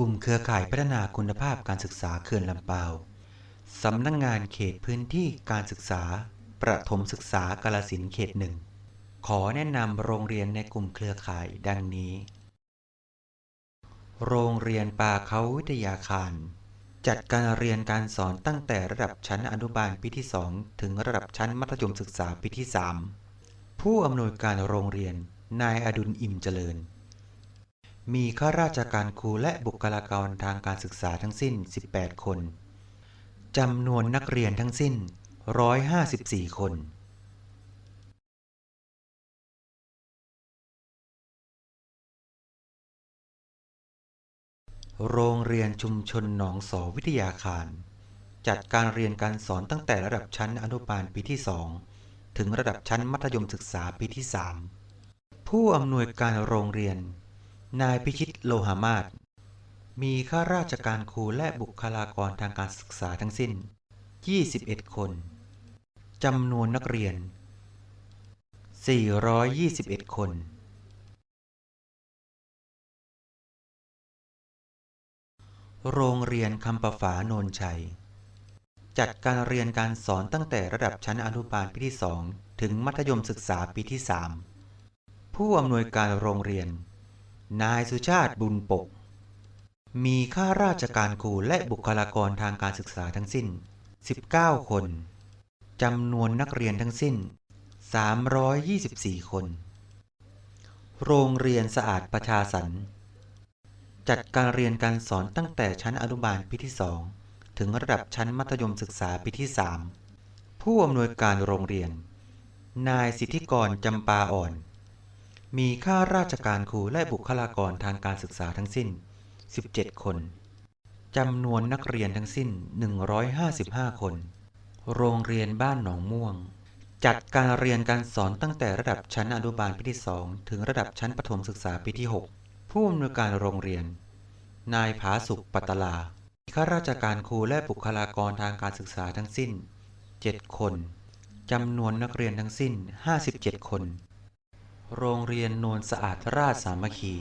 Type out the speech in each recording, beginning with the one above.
กลุ่มเครือข่ายพัฒนาคุณภาพการศึกษาเขื่อนลำปาวสำนักงงานเขตพื้นที่การศึกษา ประถมศึกษากาลสินเขตหนึ่ง ขอแนะนำโรงเรียนในกลุ่มเครือข่ายดังนี้ โรงเรียนป่าเขาวิทยาคาร จัดการเรียนการสอนตั้งแต่ระดับชั้นอนุบาลปีที่ 2 ถึงระดับชั้นมัธยมศึกษาปีที่ 3 ผู้อำนวยการโรงเรียนนายอดุลอิ่มเจริญ มีข้าราชการครูและบุคลากรทางการศึกษาทั้งสิ้น 18 คนจำนวนนักเรียนทั้งสิ้น 154 คน โรงเรียนชุมชนหนองสอวิทยาคาร จัดการเรียนการสอนตั้งแต่ระดับชั้นอนุบาลปีที่ 2 ถึงระดับชั้นมัธยมศึกษาปีที่ 3 ผู้อำนวยการโรงเรียน นายพิชิตโลหามาศมีข้าราชการครูและบุคลากรทางการศึกษาทั้งสิ้น 21 คน จำนวนนักเรียน 421 คน โรงเรียนคำประฝาโนนชัย จัดการเรียนการสอนตั้งแต่ระดับชั้นอนุบาลปีที่ 2 ถึงมัธยมศึกษาปีที่ 3 ผู้อำนวยการโรงเรียน นายสุชาติบุญปก มีข้าราชการครูและบุคลากรทางการศึกษาทั้งสิ้น 19 คน จำนวนนักเรียนทั้งสิ้น 324 คน โรงเรียนสะอาดประชาสรรจัดการเรียนการสอนตั้งแต่ชั้นอนุบาลปีที่ 2 ถึงระดับชั้นมัธยมศึกษาปีที่ 3 ผู้อำนวยการโรงเรียน นายสิทธิกรจำปาอ่อน มีข้าราชการครูและบุคลากรทางการศึกษาทั้งสิ้น 17 คน จำนวนนักเรียนทั้งสิ้น 155 คน โรงเรียนบ้านหนองม่วง จัดการเรียนการสอนตั้งแต่ระดับชั้นอนุบาลปีที่ 2 ถึงระดับชั้นประถมศึกษาปีที่ 6 ผู้อำนวยการโรงเรียน นายผาสุขปัตตลา ข้าราชการครูและบุคลากรทางการศึกษาทั้งสิ้น 7 คน จำนวนนักเรียนทั้งสิ้น 57 คน โรงเรียนโนนสะอาดราชสามัคคี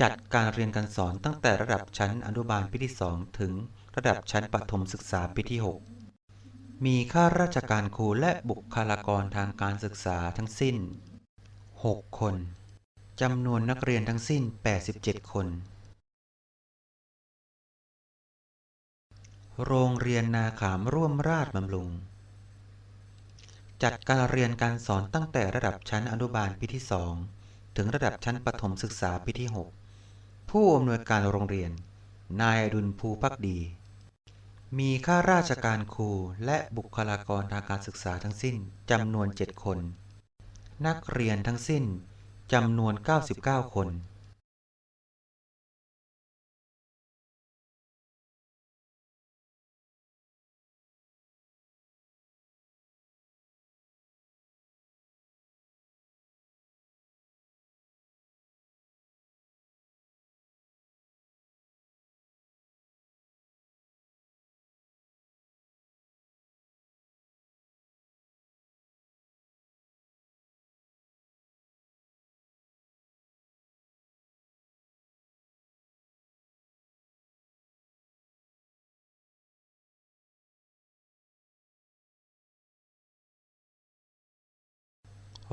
จัดการเรียนการสอนตั้งแต่ระดับชั้นอนุบาลปีที่ 2 ถึงระดับชั้นประถมศึกษาปีที่ 6 มีข้าราชการครูและบุคลากรทางการศึกษาทั้งสิ้น 6 คน จำนวนนักเรียนทั้งสิ้น 87 คน โรงเรียนนาขามร่วมราชบำรุง จัดการเรียนการสอนตั้งแต่ระดับชั้นอนุบาลปีที่ 2 ถึงระดับชั้นประถมศึกษาปีที่ 6 ผู้อำนวยการโรงเรียน นายอดุลภูพักดี มีข้าราชการครูและบุคลากรทางการศึกษาทั้งสิ้นจำนวน 7 คน นักเรียนทั้งสิ้นจำนวน 99 คน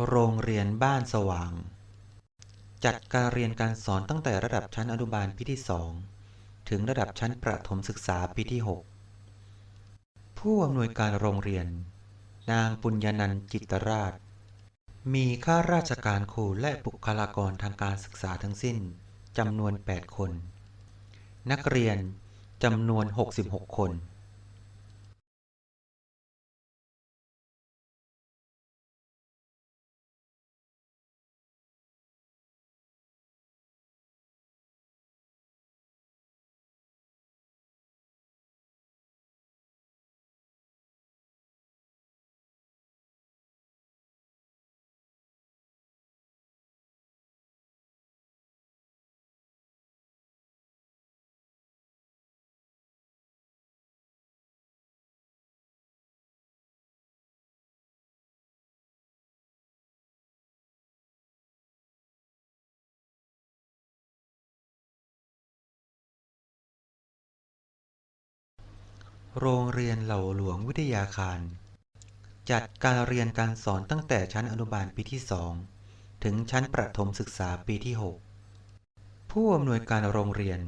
โรงเรียนบ้านสว่าง จัดการเรียนการสอนตั้งแต่ระดับชั้นอนุบาลปีที่ 2 ถึงระดับชั้นประถมศึกษาปีที่ 6 ผู้อำนวยการโรงเรียน นางปุญญนันจิตรราช มีข้าราชการครูและบุคลากรทางการศึกษาทั้งสิ้นจำนวน 8 คน นักเรียนจำนวน 66 คน โรงเรียนเหล่าหลวงวิทยาคาร จัดการเรียนการสอนตั้งแต่ชั้นอนุบาลปีที่2ถึงชั้นประถมศึกษาปีที่ 6 ผู้อำนวยการโรงเรียน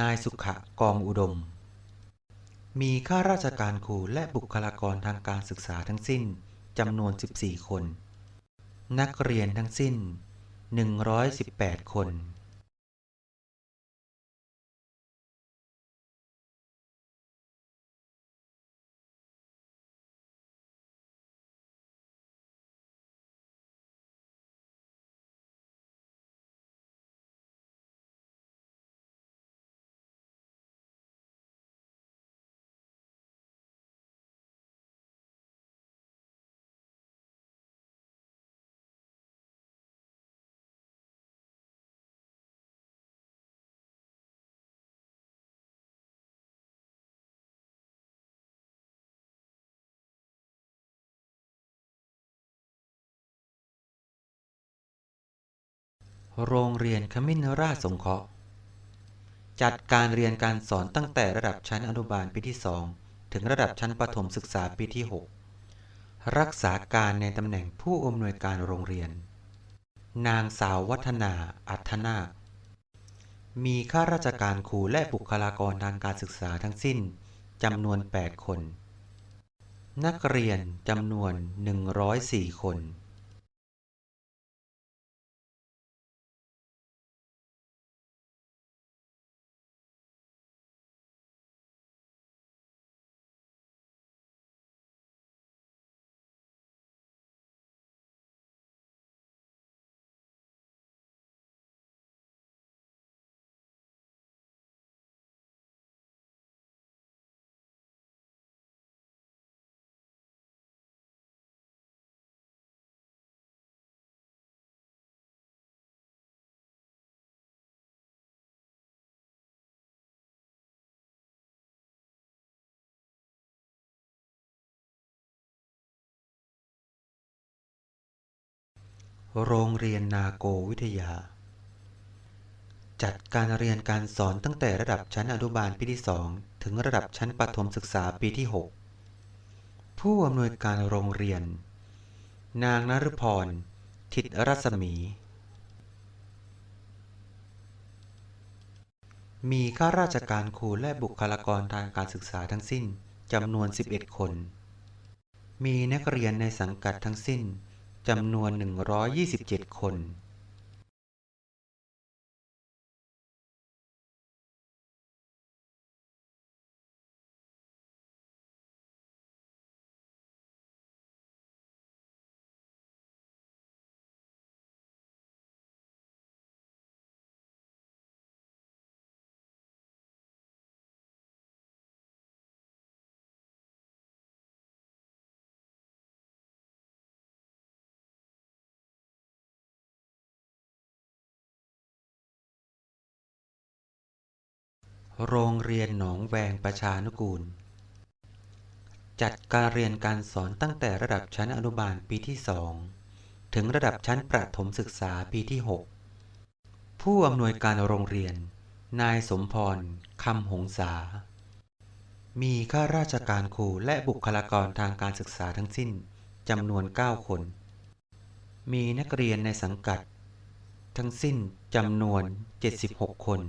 นายสุขะกองอุดม มีข้าราชการครูและบุคลากรทางการศึกษาทั้งสิ้นจำนวน 14 คน นักเรียนทั้งสิ้น 118 คน โรงเรียนขมิ้นราชสงเคราะห์ จัดการเรียนการสอนตั้งแต่ระดับชั้นอนุบาลปีที่ 2 ถึงระดับชั้นประถมศึกษาปีที่ 6 รักษาการในตำแหน่งผู้อำนวยการโรงเรียน นางสาววัฒนา อัธนาคมีข้าราชการครูและบุคลากรทางการศึกษาทั้งสิ้นจำนวน 8 คน นักเรียนจำนวน 104 คน โรงเรียนนาโกวิทยา จัดการเรียนการสอนตั้งแต่ระดับชั้นอนุบาลปีที่ 2 ถึงระดับชั้นประถมศึกษาปีที่ 6 ผู้อำนวยการโรงเรียน นางนฤพร ทิตรัศมี มีข้าราชการครูและบุคลากรทางการศึกษาทั้งสิ้นจำนวน 11 คน มีนักเรียนในสังกัดทั้งสิ้น จำนวน 127 คน โรงเรียนหนองแวงประชานุกูล จัดการเรียนการสอนตั้งแต่ระดับชั้นอนุบาลปีที่2ถึงระดับชั้นประถมศึกษาปีที่ 6 ผู้อำนวยการโรงเรียน นายสมพรคำหงษา มีข้าราชการครูและบุคลากรทางการศึกษาทั้งสิ้นจำนวน 9 คน มีนักเรียนในสังกัด ทั้งสิ้นจำนวน 76 คน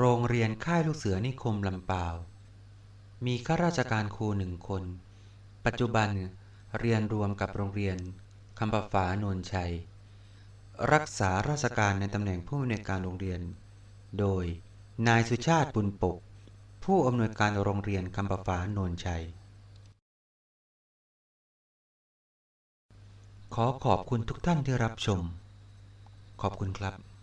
โรงเรียนค่ายลูกเสือนิคมลำปาว มีข้าราชการครูหนึ่งคน ปัจจุบันเรียนรวมกับโรงเรียนคำประฝาโนนชัย รักษาราชการในตำแหน่งผู้อำนวยการโรงเรียน โดยนายสุชาติบุญปก ผู้อำนวยการโรงเรียนคำประฝาโนนชัย ขอขอบคุณทุกท่านที่รับชม ขอบคุณครับ